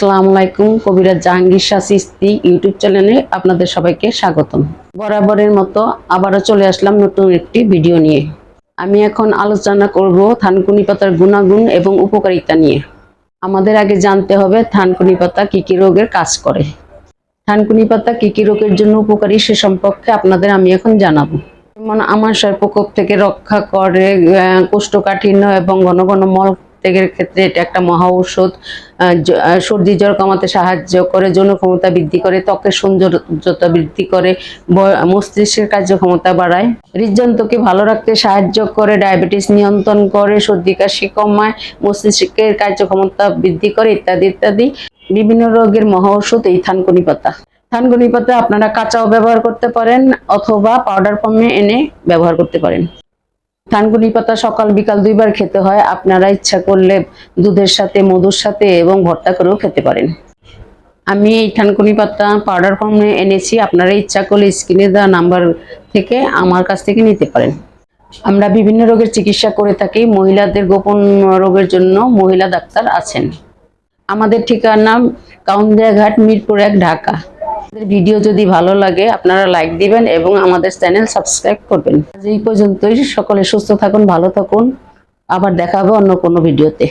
আসসালামু আলাইকুম, কবিরাজ জাহাঙ্গীর শাহ সিস্তি ইউটিউব চ্যানেলে আপনাদের সবাইকে স্বাগতম। বরাবরের মতো আবারও চলে আসলাম নতুন একটি ভিডিও নিয়ে। আমি এখন আলোচনা করব থানকুনি পাতার গুণাগুণ এবং উপকারিতা নিয়ে। আমাদের আগে জানতে হবে থানকুনি পাতা কী কী রোগের কাজ করে। থানকুনি পাতা কী কী রোগের জন্য উপকারী সে সম্পর্কে আপনাদের আমি এখন জানাব। যেমন আমাশয়ের প্রকোপ থেকে রক্ষা করে কোষ্ঠকাঠিন্য এবং ঘন ঘন মল ত্যাগের ক্ষেত্রে এটা একটা মহা ঔষধ সর্দি জ্বর কমাতে সাহায্য করে যৌন ক্ষমতা বৃদ্ধি করে, ত্বকের সৌন্দর্যতা বৃদ্ধি করে মস্তিষ্কের কার্যক্ষমতা বাড়ায়। হৃদযন্ত্রকে ভালো রাখতে সাহায্য করে, ডায়াবেটিস নিয়ন্ত্রণ করে, সর্দি কাশি কমায়, মস্তিষ্কের কার্যক্ষমতা বৃদ্ধি করে, ইত্যাদি ইত্যাদি। বিভিন্ন রোগের মহা ঔষধ এই থানকুনি পাতা। থানকুনি পাতা আপনারা কাঁচাও ব্যবহার করতে পারেন অথবা পাউডার ফর্মে এনে ব্যবহার করতে পারেন। থানকুনি পাতা সকাল বিকাল দুইবার খেতে হয়। আপনারা ইচ্ছা করলে দুধের সাথে, মধুর সাথে এবং ভর্তা করেও খেতে পারেন। আমি এই থানকুনি পাতা পাউডার ফর্মে এনেছি। আপনারা ইচ্ছা করলে স্ক্রিনে দেওয়া নাম্বার থেকে আমার কাছ থেকে নিতে পারেন। আমরা বিভিন্ন রোগের চিকিৎসা করে থাকি। মহিলাদের গোপন রোগের জন্য মহিলা ডাক্তার আছেন। আমাদের ঠিকানা কাউন্দিয়া ঘাট মিরপুর এক, ঢাকা। ভিডিও যদি ভালো লাগে, আপনারা লাইক দিবেন এবং আমাদের চ্যানেল সাবস্ক্রাইব করবেন। এই পর্যন্তই। সকলে সুস্থ থাকুন, ভালো থাকুন। আবার দেখা হবে অন্য কোনো ভিডিওতে.